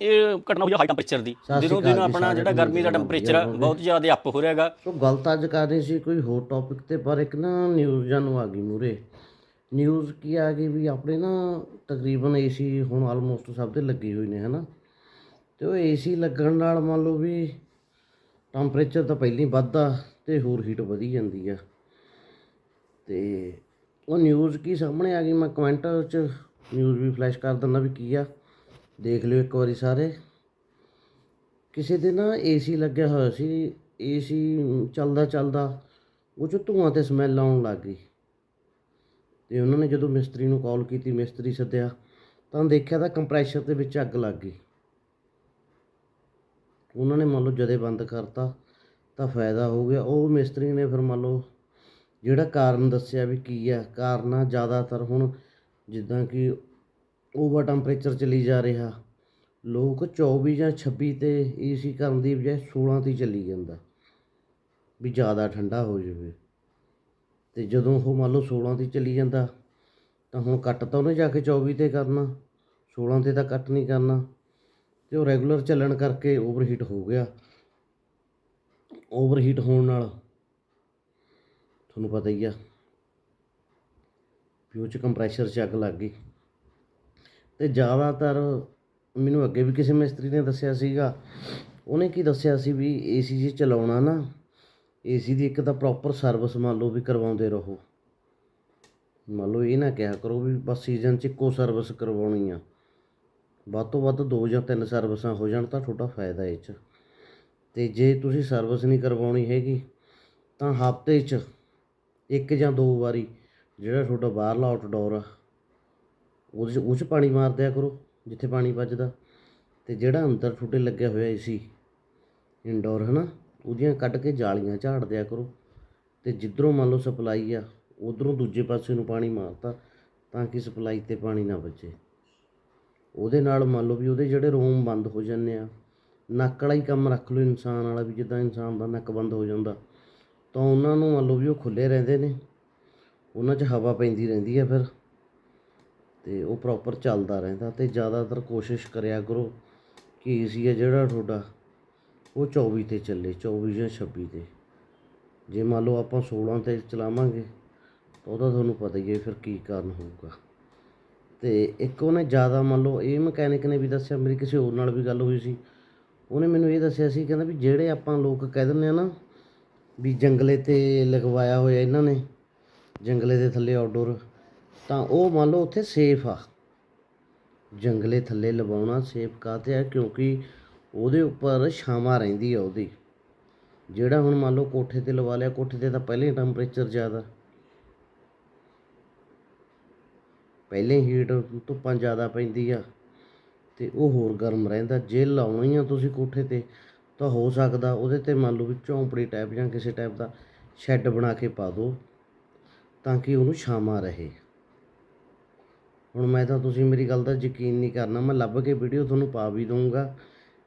ਇਹ ਘਟਨਾ ਹੋਈ ਹਾਈ ਟੈਂਪਰੇਚਰ ਦੀ। ਸਤਿ ਸ਼੍ਰੀ ਦਿਨੋਂ ਅਕਾਲ ਦਿਨ ਜੀ ਆਪਣਾ ਸਾਰਿਆਂ ਜਿਹੜਾ ਨੂੰ ਗਰਮੀ ਦਾ ਟੈਂਪਰੇਚਰ ਬਹੁਤ ਜ਼ਿਆਦਾ ਅਪ ਹੋ ਰਿਹਾ ਹੈਗਾ। ਸੋ ਗੱਲ ਤਾਂ ਅੱਜ ਕਰ ਰਹੇ ਸੀ ਕੋਈ ਹੋਰ ਟੌਪਿਕ ਤੇ ਪਰ ਇੱਕ ਨਾ ਨਿਊਜ਼ ਜਾਨੂੰ ਆ ਗਈ ਮੂਰੇ ਨਿਊਜ਼ ਕੀ ਆ ਗਈ ਵੀ ਆਪਣੇ ਨਾ ਤਕਰੀਬਨ ਏਸੀ ਹੁਣ ਆਲਮੋਸਟ ਸਭ ਦੇ ਲੱਗੇ ਹੋਏ ਨੇ ਹਨਾ? ਤੇ ਉਹ ਏਸੀ ਲੱਗਣ ਨਾਲ ਮੰਨ ਲਓ ਵੀ ਟੈਂਪਰੇਚਰ ਤਾਂ ਪਹਿਲਾਂ ਹੀ ਵੱਧਦਾ ਤੇ ਹੋਰ ਹੀਟ ਵਧੀ ਜਾਂਦੀ ਆ। ਤੇ ਉਹ ਨਿਊਜ਼ ਕੀ ਸਾਹਮਣੇ ਆ ਗਈ ਮੈਂ ਕਮੈਂਟ 'ਚ ਨਿਊਜ਼ ਵੀ ਫਲੈਸ਼ ਕਰ ਦਿੰਦਾ ਵੀ ਕੀ ਆ। ਦੇਖ ਲਿਓ ਇੱਕ ਵਾਰੀ ਸਾਰੇ। ਕਿਸੇ ਦੇ ਨਾ ਏਸੀ ਲੱਗਿਆ ਹੋਇਆ ਸੀ ਏਸੀ ਚੱਲਦਾ ਚੱਲਦਾ ਉਹ 'ਚੋਂ ਧੂਆਂ ਤੇ ਸਮੈਲ ਆਉਣ ਲੱਗ ਗਈ। ਤੇ ਉਹਨਾਂ ਨੇ ਜਦੋਂ ਮਿਸਤਰੀ ਨੂੰ ਕਾਲ ਕੀਤੀ, ਮਿਸਤਰੀ ਸੱਦਿਆ, ਤਾਂ ਦੇਖਿਆ ਤਾਂ ਕੰਪਰੈਸ਼ਰ ਦੇ ਵਿੱਚ ਅੱਗ ਲੱਗ ਗਈ। ਉਹਨਾਂ ਨੇ ਮੰਨ ਲਓ ਜਦੇ ਬੰਦ ਕਰਤਾ, ਤਾਂ ਫਾਇਦਾ ਹੋ ਗਿਆ। ਉਹ ਮਿਸਤਰੀ ਨੇ ਫਿਰ ਮੰਨ ਲਓ ਜਿਹੜਾ ਕਾਰਨ ਦੱਸਿਆ ਵੀ ਕੀ ਆ, ਕਾਰਨ ਆ ਜ਼ਿਆਦਾਤਰ ਹੁਣ ਜਿੱਦਾਂ ਕਿ ਓਵਰ ਟੈਂਪਰੇਚਰ ਚਲੀ ਜਾ ਰਿਹਾ। ਲੋਕ 24 ਜਾਂ 26 ਤੇ ਏਸੀ ਕਰਨ ਦੀ ਬਜਾਏ 16 ਤੇ ਚੱਲੀ ਜਾਂਦਾ। ਵੀ ਜ਼ਿਆਦਾ ਠੰਡਾ ਹੋ ਜਾਵੇ। ਤੇ ਜਦੋਂ ਉਹ ਮੰਨ ਲਓ 16 ਤੇ ਚੱਲੀ ਜਾਂਦਾ, ਤਾਂ ਹੁਣ ਕੱਟ ਤਾਂ ਉਹਨੇ ਜਾ ਕੇ 24 ਤੇ ਕਰਨਾ 16 ਤੇ ਤਾਂ ਕੱਟ ਨਹੀਂ ਕਰਨਾ। ਤੇ ਉਹ ਰੈਗੂਲਰ ਚੱਲਣ ਕਰਕੇ ਓਵਰਹੀਟ ਹੋ ਗਿਆ। ਓਵਰਹੀਟ ਹੋਣ ਨਾਲ ਤੁਹਾਨੂੰ ਪਤਾ ਹੀ ਆ, ਵੀ ਉਹ 'ਚ ਕੰਪਰੈਸ਼ਰ 'ਚ ਅੱਗ ਲੱਗ ਗਈ। ਅਤੇ ਜ਼ਿਆਦਾਤਰ ਮੈਨੂੰ ਅੱਗੇ ਵੀ ਕਿਸੇ ਮਿਸਤਰੀ ਨੇ ਦੱਸਿਆ ਸੀਗਾ, ਉਹਨੇ ਕੀ ਦੱਸਿਆ ਸੀ ਵੀ ਏ ਸੀ ਜੇ ਚਲਾਉਣਾ ਨਾ ਏ ਸੀ ਦੀ ਇੱਕ ਤਾਂ ਪ੍ਰੋਪਰ ਸਰਵਿਸ ਮੰਨ ਲਓ ਵੀ ਕਰਵਾਉਂਦੇ ਰਹੋ। ਮੰਨ ਲਓ ਇਹ ਨਾ ਕਿਹਾ ਕਰੋ ਵੀ ਬਸ ਸੀਜ਼ਨ 'ਚ ਇੱਕੋ ਸਰਵਿਸ ਕਰਵਾਉਣੀ ਆ। ਵੱਧ ਤੋਂ ਵੱਧ ਦੋ ਜਾਂ ਤਿੰਨ ਸਰਵਿਸਾਂ ਹੋ ਜਾਣ ਤਾਂ ਤੁਹਾਡਾ ਫਾਇਦਾ ਇਹ 'ਚ। ਤੇ ਜੇ ਤੁਸੀਂ ਸਰਵਿਸ ਨਹੀਂ ਕਰਵਾਉਣੀ ਹੈਗੀ, ਤਾਂ ਹਫ਼ਤੇ 'ਚ ਇੱਕ ਜਾਂ ਦੋ ਵਾਰੀ ਜਿਹੜਾ ਤੁਹਾਡਾ ਬਾਹਰਲਾ ਆਊਟਡੋਰ ਆ ਉਹਦੇ 'ਚ, ਉਹ 'ਚ ਪਾਣੀ ਮਾਰ ਦਿਆ ਕਰੋ, ਜਿੱਥੇ ਪਾਣੀ ਵੱਜਦਾ। ਅਤੇ ਜਿਹੜਾ ਅੰਦਰ ਤੁਹਾਡੇ ਲੱਗਿਆ ਹੋਇਆ ਏਸੀ ਇਨਡੋਰ ਹੈ ਨਾ ਉਹਦੀਆਂ ਕੱਢ ਕੇ ਜਾਲੀਆਂ ਝਾੜ ਦਿਆ ਕਰੋ। ਤੇ ਜਿੱਧਰੋਂ ਮੰਨ ਲਓ ਸਪਲਾਈ ਆ, ਉਧਰੋਂ ਦੂਜੇ ਪਾਸੇ ਨੂੰ ਪਾਣੀ ਮਾਰਤਾ, ਤਾਂ ਕਿ ਸਪਲਾਈ ਤੇ ਪਾਣੀ ਨਾ ਬਚੇ ਉਹਦੇ ਨਾਲ ਮੰਨ ਲਓ ਵੀ ਉਹਦੇ ਜਿਹੜੇ ਰੂਮ ਬੰਦ ਹੋ ਜਾਂਦੇ ਆ, ਨੱਕ ਵਾਲਾ ਹੀ ਕੰਮ ਰੱਖ ਲਓ ਇਨਸਾਨ ਵਾਲਾ ਵੀ, ਜਿੱਦਾਂ ਇਨਸਾਨ ਦਾ ਨੱਕ ਬੰਦ ਹੋ ਜਾਂਦਾ। ਤਾਂ ਉਹਨਾਂ ਨੂੰ ਮੰਨ ਲਓ ਵੀ ਉਹ ਖੁੱਲੇ ਰਹਿੰਦੇ ਨੇ, ਉਹਨਾਂ 'ਚ ਹਵਾ ਪੈਂਦੀ ਰਹਿੰਦੀ ਆ ਫਿਰ। ਅਤੇ ਉਹ ਪ੍ਰੋਪਰ ਚੱਲਦਾ ਰਹਿੰਦਾ ਅਤੇ ਜ਼ਿਆਦਾਤਰ ਕੋਸ਼ਿਸ਼ ਕਰਿਆ ਕਰੋ ਕਿ ਏਸੀ ਆ ਜਿਹੜਾ ਤੁਹਾਡਾ, ਉਹ 24 ਤੇ ਚੱਲੇ 24 ਜਾਂ 26 ਤੇ। ਜੇ ਮੰਨ ਲਓ ਆਪਾਂ 16 ਤੇ ਚਲਾਵਾਂਗੇ, ਤਾਂ ਉਹਦਾ ਤੁਹਾਨੂੰ ਪਤਾ ਹੀ ਹੈ ਫਿਰ ਕੀ ਕਾਰਨ ਹੋਊਗਾ। ਤੇ ਇੱਕ ਉਹਨੇ ਜ਼ਿਆਦਾ ਮੰਨ ਲਓ, ਇਹ ਮਕੈਨਿਕ ਨੇ ਵੀ ਦੱਸਿਆ, ਮੇਰੀ ਕਿਸੇ ਹੋਰ ਨਾਲ ਵੀ ਗੱਲ ਹੋਈ ਸੀ। ਉਹਨੇ ਮੈਨੂੰ ਇਹ ਦੱਸਿਆ ਸੀ, ਕਹਿੰਦਾ ਵੀ ਜਿਹੜੇ ਆਪਾਂ ਲੋਕ ਕਹਿ ਦਿੰਦੇ ਆ ਨਾ, ਵੀ ਜੰਗਲੇ ਤੇ ਲਗਵਾਇਆ ਹੋਇਆ ਇਹਨਾਂ ਨੇ, ਜੰਗਲੇ ਦੇ ਥੱਲੇ ਆਊਟਡੋਰ ਤਾਂ ਉਹ ਮੰਨ ਲਓ ਉੱਥੇ ਸੇਫ ਆ। ਜੰਗਲੇ ਥੱਲੇ ਲਵਾਉਣਾ ਸੇਫ ਕਾਹਤੇ ਆ? ਕਿਉਂਕਿ ਉਹਦੇ ਉੱਪਰ ਛਾਵਾਂ ਰਹਿੰਦੀ ਆ ਉਹਦੀ। ਜਿਹੜਾ ਹੁਣ ਮੰਨ ਲਓ ਕੋਠੇ ਤੇ ਲਵਾ ਲਿਆ, ਕੋਠੇ ਤੇ ਤਾਂ ਪਹਿਲੇ ਹੀ ਟੈਂਪਰੇਚਰ ਜ਼ਿਆਦਾ। ਪਹਿਲੇ ਹੀਟ ਧੁੱਪਾਂ ਜ਼ਿਆਦਾ ਪੈਂਦੀ ਆ। ਤੇ ਉਹ ਹੋਰ ਗਰਮ ਰਹਿੰਦਾ। ਜੇ ਲਾਉਣਾ ਹੀ ਆ ਤੁਸੀਂ ਕੋਠੇ ਤੇ, ਤਾਂ ਹੋ ਸਕਦਾ ਉਹਦੇ ਤੇ ਮੰਨ ਲਓ ਵੀ ਝੌਂਪੜੀ ਟਾਈਪ ਜਾਂ ਕਿਸੇ ਟਾਈਪ ਦਾ ਸ਼ੈੱਡ ਬਣਾ ਕੇ ਪਾ ਦਿਓ, ਤਾਂ ਕਿ ਉਹਨੂੰ ਛਾਵਾਂ ਰਹੇ। ਹੁਣ ਮੈਂ ਤਾਂ ਤੁਸੀਂ ਮੇਰੀ ਗੱਲ ਦਾ ਯਕੀਨ ਨਹੀਂ ਕਰਨਾ, ਮੈਂ ਲੱਭ ਕੇ ਵੀਡੀਓ ਤੁਹਾਨੂੰ ਪਾ ਵੀ ਦਊਂਗਾ।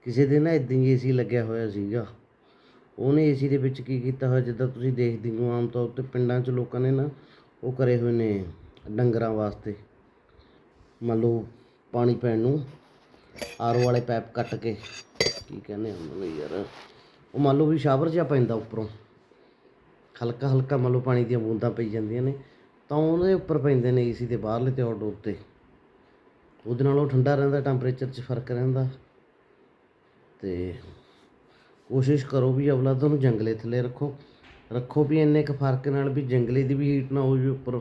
ਕਿਸੇ ਦੇ ਨਾ ਇਦਾਂ ਹੀ ਏਸੀ ਲੱਗਿਆ ਹੋਇਆ ਸੀਗਾ। ਉਹਨੇ ਏਸੀ ਦੇ ਵਿੱਚ ਕੀ ਕੀਤਾ ਹੋਇਆ, ਜਿੱਦਾਂ ਤੁਸੀਂ ਦੇਖਦੇ ਹੋ ਆਮ ਤੌਰ ਤੇ ਪਿੰਡਾਂ 'ਚ ਲੋਕਾਂ ਨੇ ਨਾ ਉਹ ਕਰੇ ਹੋਏ ਨੇ ਡੰਗਰਾਂ ਵਾਸਤੇ। ਮੰਨ ਲਓ ਪਾਣੀ ਪੈਣ ਨੂੰ ਆਰਓ ਵਾਲੇ ਪਾਈਪ ਕੱਟ ਕੇ, ਕੀ ਕਹਿੰਦੇ ਆ ਉਹਨੂੰ ਯਾਰ, ਉਹ ਮੰਨ ਲਓ ਵੀ ਸ਼ਾਵਰ ਜਿਹਾ ਪੈਂਦਾ ਉੱਪਰੋਂ। ਹਲਕਾ ਹਲਕਾ ਮੰਨ ਲਓ ਪਾਣੀ ਦੀਆਂ ਬੂੰਦਾਂ ਪਈ ਜਾਂਦੀਆਂ ਨੇ। ਤਾਂ ਉਹਦੇ ਉੱਪਰ ਪੈਂਦੇ ਨੇ ਏਸੀ ਦੇ ਬਾਹਰਲੇ ਤੇ ਆਊਟਡੋਰ ਤੇ। ਉਹਦੇ ਨਾਲ ਉਹ ਠੰਡਾ ਰਹਿੰਦਾ ਟੈਂਪਰੇਚਰ 'ਚ ਫ਼ਰਕ ਰਹਿੰਦਾ। ਤੇ ਕੋਸ਼ਿਸ਼ ਕਰੋ ਵੀ ਅਵਲਾਦ ਨੂੰ ਜੰਗਲੇ ਥੱਲੇ ਰੱਖੋ। ਰੱਖੋ ਵੀ ਇੰਨੇ ਕੁ ਫ਼ਰਕ ਨਾਲ ਵੀ ਜੰਗਲੇ ਦੀ ਵੀ ਹੀਟ ਨਾ ਹੋਵੇ ਉੱਪਰ।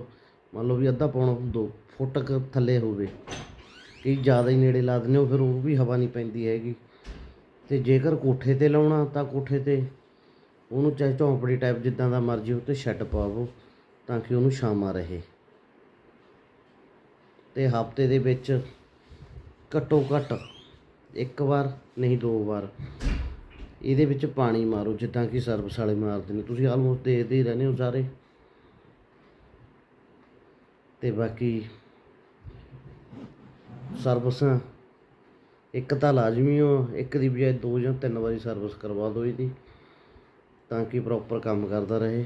ਮੰਨ ਲਓ ਵੀ ਅੱਧਾ ਪੌਣਾ ਦੋ ਫੁੱਟ ਕੁ ਥੱਲੇ ਹੋਵੇ। ਕਿ ਜ਼ਿਆਦਾ ਹੀ ਨੇੜੇ ਲਾ ਦਿੰਦੇ ਹੋ, ਫਿਰ ਉਹ ਵੀ ਹਵਾ ਨਹੀਂ ਪੈਂਦੀ ਹੈਗੀ। ਤੇ ਜੇਕਰ ਕੋਠੇ ਤੇ ਲਾਉਣਾ ਤਾਂ ਕੋਠੇ ਤੇ ਉਹਨੂੰ ਚਾਹੇ ਝੌਂਪੜੀ ਟਾਈਪ ਜਿੱਦਾਂ ਦਾ ਮਰਜ਼ੀ ਉੱਤੇ ਤੇ ਛੱਡ ਪਾਵੋ। ਤਾਂ ਕਿ ਉਹਨੂੰ ਛਾਵਾਂ ਰਹੇ। ਤੇ ਹਫ਼ਤੇ ਦੇ ਵਿੱਚ ਘੱਟੋ ਘੱਟ ਇੱਕ ਵਾਰ, ਨਹੀਂ ਦੋ ਵਾਰ ਇਹਦੇ ਵਿੱਚ ਪਾਣੀ ਮਾਰੋ, ਜਿੱਦਾਂ ਕਿ ਸਰਵਿਸ ਵਾਲੇ ਮਾਰਦੇ ਨੇ। ਤੁਸੀਂ ਆਲਮੋਸਟ ਦੇਖਦੇ ਹੀ ਰਹਿੰਦੇ ਹੋ ਸਾਰੇ। ਤੇ ਬਾਕੀ ਸਰਵਿਸਾਂ ਇੱਕ ਤਾਂ ਲਾਜ਼ਮੀ ਹੋ ਇੱਕ ਦੀ ਬਜਾਏ ਦੋ ਜਾਂ ਤਿੰਨ ਵਾਰੀ ਸਰਵਿਸ ਕਰਵਾ ਦਿਓ ਇਹਦੀ, ਤਾਂ ਕਿ ਪ੍ਰੋਪਰ ਕੰਮ ਕਰਦਾ ਰਹੇ।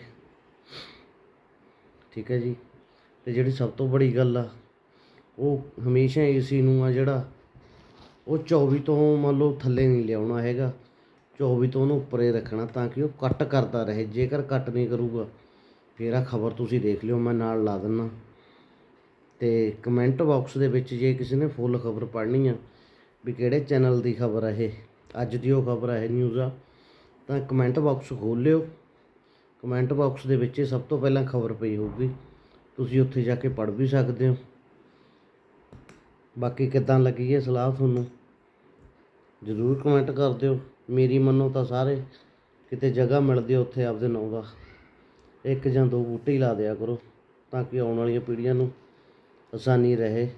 ਠੀਕ ਹੈ ਜੀ? ਅਤੇ ਜਿਹੜੀ ਸਭ ਤੋਂ ਬੜੀ ਗੱਲ ਆ, ਉਹ ਹਮੇਸ਼ਾ ਏਸੀ ਨੂੰ ਆ ਜਿਹੜਾ ਉਹ 24 ਤੋਂ ਮੰਨ ਲਓ ਥੱਲੇ ਨਹੀਂ ਲਿਆਉਣਾ ਹੈਗਾ। 24 ਤੋਂ ਉਹਨੂੰ ਉੱਪਰੇ ਰੱਖਣਾ ਤਾਂ ਕਿ ਉਹ ਕੱਟ ਕਰਦਾ ਰਹੇ। ਜੇਕਰ ਕੱਟ ਨਹੀਂ ਕਰੂਗਾ, ਫਿਰ ਆ ਖਬਰ ਤੁਸੀਂ ਦੇਖ ਲਿਓ, ਮੈਂ ਨਾਲ ਲਾ ਦਿੰਨਾ। ਤੇ ਕਮੈਂਟ ਬਾਕਸ ਦੇ ਵਿੱਚ ਜੇ ਕਿਸੇ ਨੇ ਫੁੱਲ ਖਬਰ ਪੜ੍ਹਨੀ ਆ, ਵੀ ਕਿਹੜੇ ਚੈਨਲ ਦੀ ਖਬਰ ਆ ਇਹ, ਅੱਜ ਦੀ ਉਹ ਖਬਰ ਆ ਇਹ ਨਿਊਜ਼ ਆ, ਤਾਂ ਕਮੈਂਟ ਬਾਕਸ ਖੋਲ ਲਿਓ। ਕਮੈਂਟ ਬਾਕਸ ਦੇ ਵਿੱਚ ਸਭ ਤੋਂ ਪਹਿਲਾਂ ਖਬਰ ਪਈ ਹੋਊਗੀ। ਤੁਸੀਂ ਉੱਥੇ ਜਾ ਕੇ ਪੜ੍ਹ ਵੀ ਸਕਦੇ ਹੋ। ਬਾਕੀ ਕਿੱਦਾਂ ਲੱਗੀ ਇਹ ਸਲਾਹ ਤੁਹਾਨੂੰ? ਜ਼ਰੂਰ ਕਮੈਂਟ ਕਰ ਦਿਓ। ਮੇਰੀ ਮੰਨੋ ਤਾਂ ਸਾਰੇ। ਕਿਤੇ ਜਗ੍ਹਾ ਮਿਲਦੀ ਆ ਉੱਥੇ ਆਪਦੇ ਨਾਂ ਦਾ। ਇੱਕ ਜਾਂ ਦੋ ਬੂਟੇ ਹੀ ਲਾ ਦਿਆ ਕਰੋ ਤਾਂ ਕਿ ਆਉਣ ਵਾਲੀਆਂ ਪੀੜ੍ਹੀਆਂ ਨੂੰ ਆਸਾਨੀ ਰਹੇ।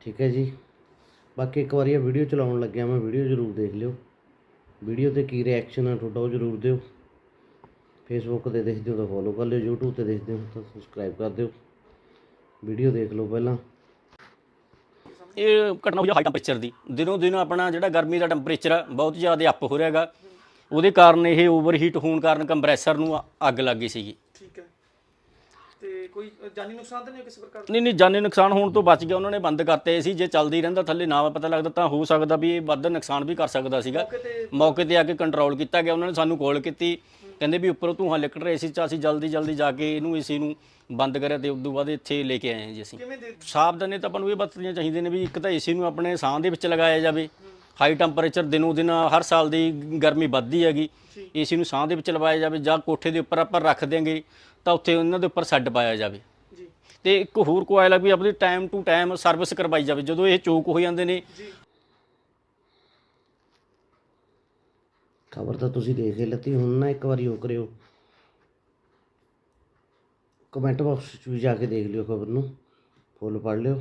ਠੀਕ ਹੈ ਜੀ। ਬਾਕੀ ਇੱਕ ਵਾਰੀ ਇਹ ਵੀਡੀਓ ਚਲਾਉਣ ਲੱਗਿਆ ਮੈਂ ਵੀਡੀਓ ਜ਼ਰੂਰ ਦੇਖ ਲਿਓ। ਵੀਡੀਓ ਤੇ ਕੀ ਰਿਐਕਸ਼ਨ ਆ ਤੁਹਾਡਾ ਉਹ ਜ਼ਰੂਰ ਦਿਓ। ਫੇਸਬੁੱਕ ਤੇ ਦੇਖਦੇ ਹੋ ਤਾਂ ਫੋਲੋ ਕਰ ਲਿਓ, YouTube ਤੇ ਦੇਖਦੇ ਹੋ ਤਾਂ ਸਬਸਕ੍ਰਾਈਬ ਕਰ ਦਿਓ। ਵੀਡੀਓ ਦੇਖ ਲਓ ਪਹਿਲਾਂ। ਇਹ ਘਟਨਾ ਹੋਈ ਹਾਈ ਟੈਂਪਰੇਚਰ ਦੀ। ਦਿਨੋਂ ਦਿਨ ਆਪਣਾ ਜਿਹੜਾ ਗਰਮੀ ਦਾ ਟੈਂਪਰੇਚਰ ਆ, ਬਹੁਤ ਜ਼ਿਆਦਾ ਅਪ ਹੋ ਰਿਹਾ ਹੈਗਾ। ਉਹਦੇ ਕਾਰਨ ਇਹ ਓਵਰਹੀਟ ਹੋਣ ਕਾਰਨ ਕੰਪਰੈਸਰ ਨੂੰ ਅੱਗ ਲੱਗ ਗਈ ਸੀਗੀ। ਤੇ ਕੋਈ ਅ, ਜਾਨੀ ਨੁਕਸਾਨ ਤਾਂ ਨਹੀਂ ਹੋਇਆ ਕਿਸੇ ਪ੍ਰਕਾਰ ਦਾ? ਨਹੀਂ ਨਹੀਂ ਜਾਨੀ ਨੁਕਸਾਨ ਹੋਣ ਤੋਂ ਬਚ ਗਿਆ। ਉਹਨਾਂ ਨੇ ਬੰਦ ਕਰਤੇ ਸੀ। ਜੇ ਚੱਲਦੀ ਰਹਿੰਦਾ ਥੱਲੇ ਨਾ ਪਤਾ ਲੱਗਦਾ ਤਾਂ ਹੋ ਸਕਦਾ ਵੀ ਇਹ ਵੱਧ ਨੁਕਸਾਨ ਵੀ ਕਰ ਸਕਦਾ ਸੀਗਾ। ਮੌਕੇ ਤੇ ਮੌਕੇ ਤੇ ਆ ਕੇ ਕੰਟਰੋਲ ਕੀਤਾ ਗਿਆ। ਉਹਨਾਂ ਨੇ ਸਾਨੂੰ ਕਾਲ ਕੀਤੀ। ਕਹਿੰਦੇ ਵੀ ਉੱਪਰੋਂ ਧੂੰਆਂ ਲਿਕੜ ਰਿਹਾ ਸੀ ਚ ਅਸੀਂ ਜਲਦੀ ਜਲਦੀ ਜਾ ਕੇ ਇਹਨੂੰ ਏਸੀ ਨੂੰ ਬੰਦ ਕਰਿਆ ਤੇ ਉਦੋਂ ਬਾਅਦ ਇੱਥੇ ਲੈ ਕੇ ਆਏ ਹਾਂ ਜੀ ਅਸੀਂ। ਕਿਵੇਂ ਦੇ ਸਾਵਧਾਨੀ ਤਾਂ ਆਪਾਂ ਨੂੰ ਇਹ ਵਰਤਣੀਆਂ ਚਾਹੀਦੀਆਂ ਨੇ ਵੀ ਇੱਕ ਤਾਂ ਏਸੀ ਨੂੰ ਆਪਣੇ ਸਾਹ ਦੇ ਵਿੱਚ ਲਗਾਇਆ ਜਾਵੇ। ਹਾਈ ਟੈਂਪਰੇਚਰ ਦਿਨੋਂ ਦਿਨ ਹਰ ਸਾਲ ਦੀ ਗਰਮੀ ਵੱਧਦੀ ਹੈਗੀ। ਏਸੀ ਨੂੰ ਸਾਹ ਦੇ ਵਿੱਚ ਲਵਾਇਆ ਜਾਵੇ ਜਾਂ ਕੋਠੇ ਦੇ ਉੱਪਰ ਆਪਾਂ ਰੱਖ ਦਿਆਂਗੇ ਤਾਂ ਉੱਥੇ ਉਹਨਾਂ ਦੇ ਉੱਪਰ ਸੈੱਡ ਪਾਇਆ ਜਾਵੇ। ਜੀ। ਤੇ ਇੱਕ ਹੋਰ ਕੋਇਲ ਆ ਵੀ ਆਪਣੀ ਟਾਈਮ ਟੂ ਟਾਈਮ ਸਰਵਿਸ ਕਰਵਾਈ ਜਾਵੇ ਜਦੋਂ ਇਹ ਚੋਕ ਹੋ ਜਾਂਦੇ ਨੇ। ਜੀ। ਖਬਰ ਤਾਂ ਤੁਸੀਂ ਦੇਖ ਹੀ ਲੱਤੀ ਹੁਣ ਨਾ ਇੱਕ ਵਾਰੀ ਉਹ ਕਰਿਓ। ਕਮੈਂਟ ਬਾਕਸ 'ਚ ਵੀ ਜਾ ਕੇ ਦੇਖ ਲਿਓ ਖਬਰ ਨੂੰ ਫੁੱਲ ਪੜ੍ਹ ਲਿਓ।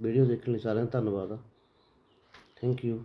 ਵੀਡੀਓ ਦੇਖਣ ਲਈ ਸਾਰਿਆਂ ਦਾ ਧੰਨਵਾਦ ਆ। Thank you.